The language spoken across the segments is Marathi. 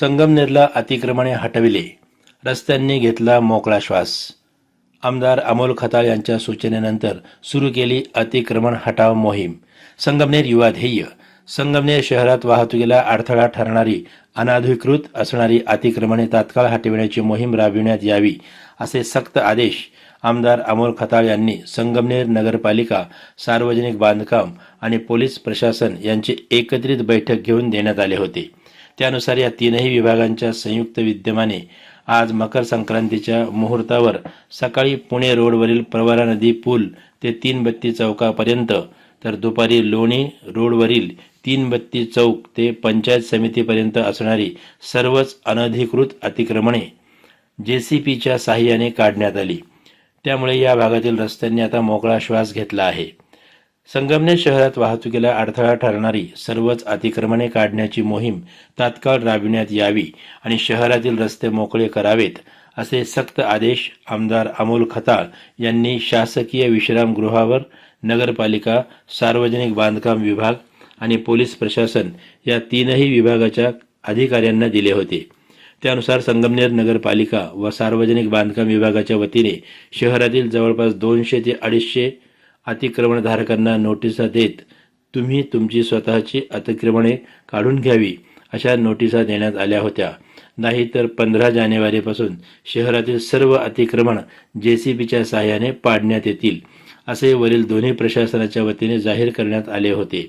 संगमनेरला अतिक्रमणे हटविले. रस्त्यांनी घेतला मोकळा श्वास. आमदार अमोल खताळ यांच्या सूचनेनंतर सुरू केली अतिक्रमण हटाव मोहीम. संगमनेर युवा ध्येय. संगमनेर शहरात वाहतुकीला अडथळा ठरणारी अनाधिकृत असणारी अतिक्रमणे तात्काळ हटविण्याची मोहीम राबविण्यात यावी असे सक्त आदेश आमदार अमोल खताळ यांनी संगमनेर नगरपालिका सार्वजनिक बांधकाम आणि पोलीस प्रशासन यांची एकत्रित बैठक घेऊन देण्यात आले होते. त्यानुसार या तीनही विभागांच्या संयुक्त विद्यमाने आज मकर संक्रांतीच्या मुहूर्तावर सकाळी पुणे रोडवरील प्रवरा नदी पूल ते तीन बत्ती चौकापर्यंत तर दुपारी लोणी रोडवरील तीन बत्ती चौक ते पंचायत समितीपर्यंत असणारी सर्वच अनधिकृत अतिक्रमणे जे सी पीच्या साहाय्याने काढण्यात आली. त्यामुळे या भागातील रस्त्यांनी आता मोकळा श्वास घेतला आहे. संगमनेर शहरात वाहतुकीला अडथळा ठरणारी सर्वच अतिक्रमणे काढण्याची मोहीम तात्काळ राबविण्यात यावी आणि शहरातील रस्ते मोकळे करावेत असे सक्त आदेश आमदार अमोल खताळ यांनी शासकीय विश्रामगृहावर नगरपालिका सार्वजनिक बांधकाम विभाग आणि पोलीस प्रशासन या तीनही विभागाच्या अधिकाऱ्यांना दिले होते. त्यानुसार संगमनेर नगरपालिका व सार्वजनिक बांधकाम विभागाच्या वतीने शहरातील जवळपास दोनशे ते अडीचशे अतिक्रमणधारकांना नोटिसा देत तुम्ही तुमची स्वतःची अतिक्रमणे काढून घ्यावी अशा नोटिसा देण्यात आल्या होत्या. नाहीतर पंधरा जानेवारीपासून शहरातील सर्व अतिक्रमण जे सी बीच्या सहाय्याने पाडण्यात येतील असे वरील दोन्ही प्रशासनाच्या वतीने जाहीर करण्यात आले होते.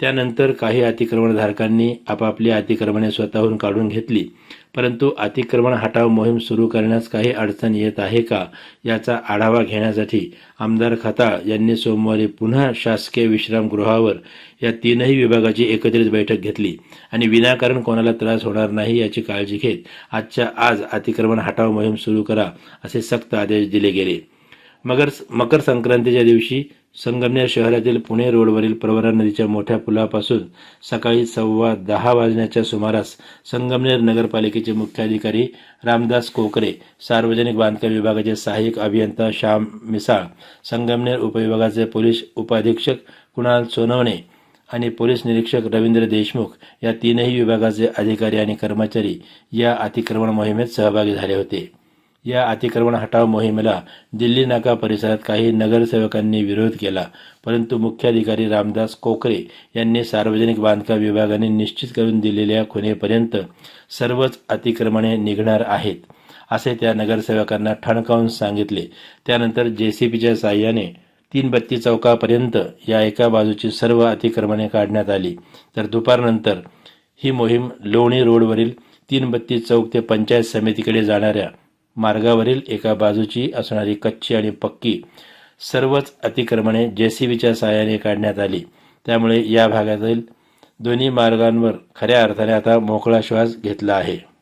त्यानंतर काही अतिक्रमणधारकांनी आपापली अतिक्रमणे स्वतःहून काढून घेतली. परंतु अतिक्रमण हटाव मोहीम सुरू करण्यास काही अडचण येत आहे का? याचा आढावा घेण्यासाठी आमदार खताळ यांनी सोमवारी पुन्हा शासकीय विश्रामगृहावर या तीनही विभागाची एकत्रित बैठक घेतली. आणि विनाकारण कोणाला त्रास होणार नाही याची काळजी घेत आजच्या आज अतिक्रमण हटाव मोहीम सुरू करा असे सक्त आदेश दिले गेले. मगर मकर संक्रांतीच्या दिवशी संगमनेर शहरातील पुणे रोडवरील प्रवरा नदीच्या मोठ्या पुलापासून सकाळी सव्वा दहा वाजण्याच्या सुमारास संगमनेर नगरपालिकेचे मुख्याधिकारी रामदास कोकरे सार्वजनिक बांधकाम विभागाचे सहाय्यक अभियंता श्याम मिसाळ संगमनेर उपविभागाचे पोलीस उपाधीक्षक कुणाल सोनवणे आणि पोलीस निरीक्षक रवींद्र देशमुख या तीनही विभागाचे अधिकारी आणि कर्मचारी या अतिक्रमण मोहिमेत सहभागी झाले होते. या अतिक्रमण हटाव मोहिमेला दिल्ली नाका परिसरात काही नगरसेवकांनी विरोध केला. परंतु मुख्याधिकारी रामदास कोकरे यांनी सार्वजनिक बांधकाम विभागाने निश्चित करून दिलेल्या खुनेपर्यंत सर्वच अतिक्रमणे निघणार आहेत असे त्या नगरसेवकांना ठणकावून सांगितले. त्यानंतर जे सी साह्याने तीन बत्ती चौकापर्यंत या एका बाजूची सर्व अतिक्रमणे काढण्यात आली. तर दुपारनंतर ही मोहीम लोणी रोडवरील तीन बत्ती चौक ते पंचायत समितीकडे जाणाऱ्या मार्गावरील एका बाजूची असणारी कच्ची आणि पक्की सर्वच अतिक्रमणे जेसीबीच्या साहाय्याने काढण्यात आली. त्यामुळे या भागातील दोन्ही मार्गांवर खऱ्या अर्थाने आता मोकळा श्वास घेतला आहे.